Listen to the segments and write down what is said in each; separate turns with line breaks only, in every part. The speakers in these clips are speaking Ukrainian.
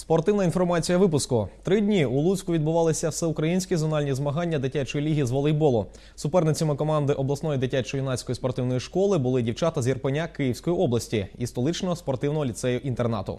Спортивна інформація випуску. Три дні у Луцьку відбувалися всеукраїнські зональні змагання дитячої ліги з волейболу. Суперницями команди обласної дитячо-юнацької спортивної школи були дівчата з Єрпеня Київської області і столичного спортивного ліцею інтернату.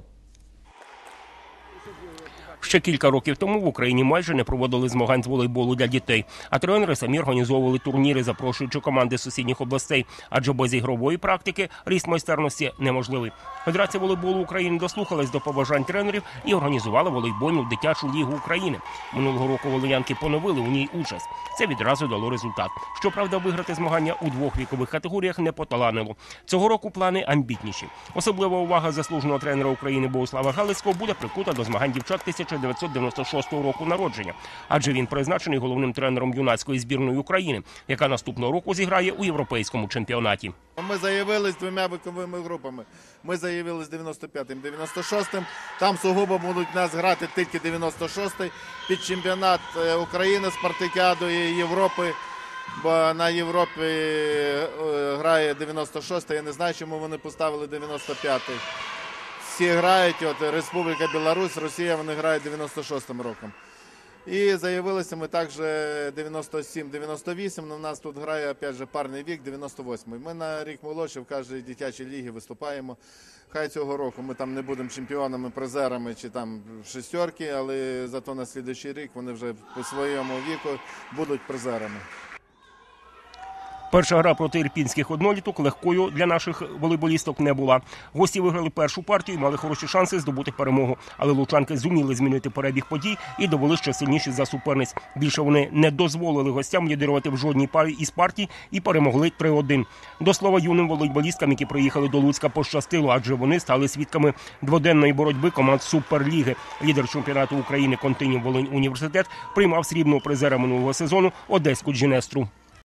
Ще кілька років тому в Україні майже не проводили змагань з волейболу для дітей, а тренери самі організовували турніри, запрошуючи команди сусідніх областей, адже без ігрової практики ріст майстерності неможливий. Федерація волейболу України дослухалась до побажань тренерів і організувала волейбольну дитячу лігу України. Минулого року волинянки поновили у ній участь. Це відразу дало результат. Щоправда, виграти змагання у двох вікових категоріях не поталанило. Цього року плани амбітніші. Особлива увага заслуженого тренера України Богослава Галицького буде прикута до змагань дівчат 1996 року народження, адже він призначений головним тренером юнацької збірної України, яка наступного року зіграє у європейському чемпіонаті.
Ми заявились двома віковими групами. Ми заявились 95-м, 96-м. Там сугубо будуть нас грати тільки 96-й під чемпіонат е, України, Спартакіаду і Європи. Бо на Європі е, грає 96-й. Я не знаю, чому вони поставили 95-й. Всі грають, от Республіка Білорусь, Росія, вони грають 96-м роком. І заявилися ми також 97-98, але в нас тут грає опять же парний вік 98-й. Ми на рік молодше в кожній дитячій лігі виступаємо. Хай цього року ми там не будемо чемпіонами, призерами чи там шестерки, але зато на слідуючий рік вони вже по своєму віку будуть призерами.
Перша гра проти ірпінських одноліток легкою для наших волейболісток не була. Гості виграли першу партію, і мали хороші шанси здобути перемогу. Але лучанки зуміли змінити перебіг подій і довели, що сильніші за суперниць. Більше вони не дозволили гостям лідирувати в жодній парі із партій і перемогли 3-1. До слова, юним волейболісткам, які приїхали до Луцька, пощастило, адже вони стали свідками дводенної боротьби команд Суперліги. Лідер чемпіонату України Континів Волинь університет приймав срібного призера минулого сезону Одеську Джінестру.